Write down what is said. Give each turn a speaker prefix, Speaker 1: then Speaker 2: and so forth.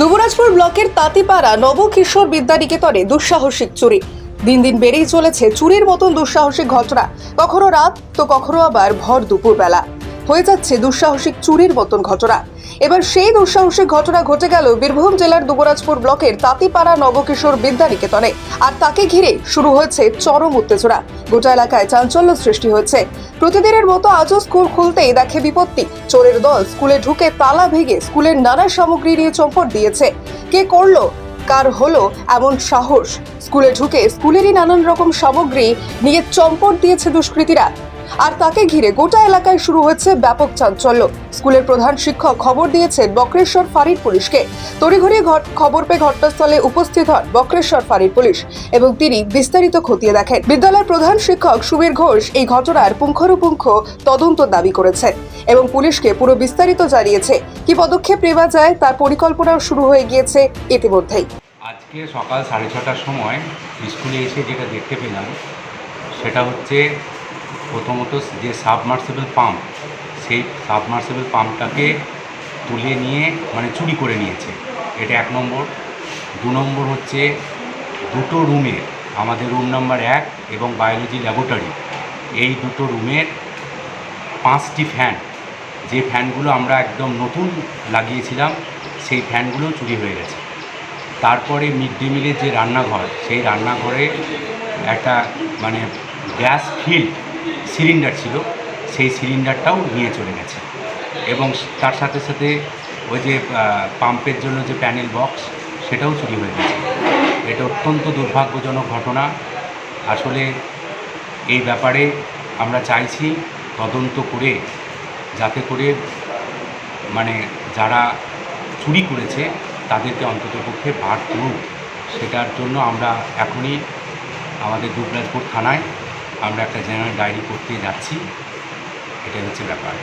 Speaker 1: দুবরাজপুর ব্লকের তাঁতিপাড়া নবকিশোর বিদ্যানিকেতনে দুঃসাহসিক চুরি। দিন দিন বেড়েই চলেছে চুরির মতন দুঃসাহসিক ঘটনা। কখনো রাত, তো কখনো আবার ভর দুপুর বেলা হয়ে যাচ্ছে দুঃসাহসিক চুরির মতন ঘটনা। এবার সেই দুঃসাহসিক ঘটনা ঘটে গেল বীরভূম জেলার দুবরাজপুর ব্লকের তাঁতিপাড়া নবকিশোর বিদ্যানিকেতনে। আর তাকে ঘিরে শুরু হয়েছে চরম উত্তেজনা। গোটা এলাকায় চাঞ্চল্য সৃষ্টি হয়েছে। প্রতিদিনের মতো আজও স্কুল খুলতেই দেখে বিপত্তি। চোরের দল স্কুলে ঢুকে তালা ভেঙে স্কুলের নানা সামগ্রী নিয়ে চম্পট দিয়েছে। কে করল, কার হলো এমন সাহস? স্কুলে ঢুকে স্কুলেরই নানান রকম সামগ্রী নিয়ে চম্পট দিয়েছে দুষ্কৃতীরা। আর তাকে ঘিরে গোটা এলাকায় শুরু হয়েছে ব্যাপক চাঞ্চল্য। স্কুলের প্রধান শিক্ষক খবর দিয়েছেন বক্রেশ্বর ফাঁড়ির পুলিশকে। তড়িঘড়ি খবর পেয়ে ঘটনাস্থলে উপস্থিত হন বক্রেশ্বর ফাঁড়ির পুলিশ এবং তিনি বিস্তারিত খতিয়ে দেখেন। বিদ্যালয়ের প্রধান শিক্ষক সুবীর ঘোষ এই ঘটনার পুঙ্খানুপুঙ্খ তদন্ত দাবি করেছেন এবং পুলিশকে পুরো বিস্তারিত জানিয়েছে। কি পদক্ষেপ নেওয়া যায় তার পরিকল্পনাও শুরু হয়ে গিয়েছে ইতিমধ্যেই।
Speaker 2: আজকে সকাল সাড়ে ছটার সময় স্কুলে এসে যেটা দেখতে পেলাম, সেটা হচ্ছে প্রথমত যে সাবমার্সিবল পাম্প, সেই সাবমার্সিবল পাম্পটাকে তুলে নিয়ে মানে চুরি করে নিয়েছে। এটা এক নম্বর। দু নম্বর হচ্ছে দুটো রুমের আমাদের রুম নাম্বার এক এবং বায়োলজি ল্যাবরেটরি, এই দুটো রুমের পাঁচটি ফ্যান, যে ফ্যানগুলো আমরা একদম নতুন লাগিয়েছিলাম, সেই ফ্যানগুলো চুরি হয়ে গেছে। তারপরে মিড ডে মিলের যে রান্নাঘর, সেই রান্নাঘরে একটা মানে গ্যাস ফিল্ড সিলিন্ডার ছিল, সেই সিলিন্ডারটাও নিয়ে চলে গেছে। এবং তার সাথে সাথে ওই যে পাম্পের জন্য যে প্যানেল বক্স, সেটাও চুরি হয়ে গেছে। এটা অত্যন্ত দুর্ভাগ্যজনক ঘটনা। আসলে এই ব্যাপারে আমরা চাইছি তদন্ত করে, যাতে করে মানে যারা চুরি করেছে, তাদেরকে অন্ততপক্ষে বার করুক। সেটার জন্য আমরা এখনই আমাদের দুবরাজপুর থানায় আমরা একটা জেনারেল ডায়েরি করতে যাচ্ছি। এটাই হচ্ছে ব্যাপার।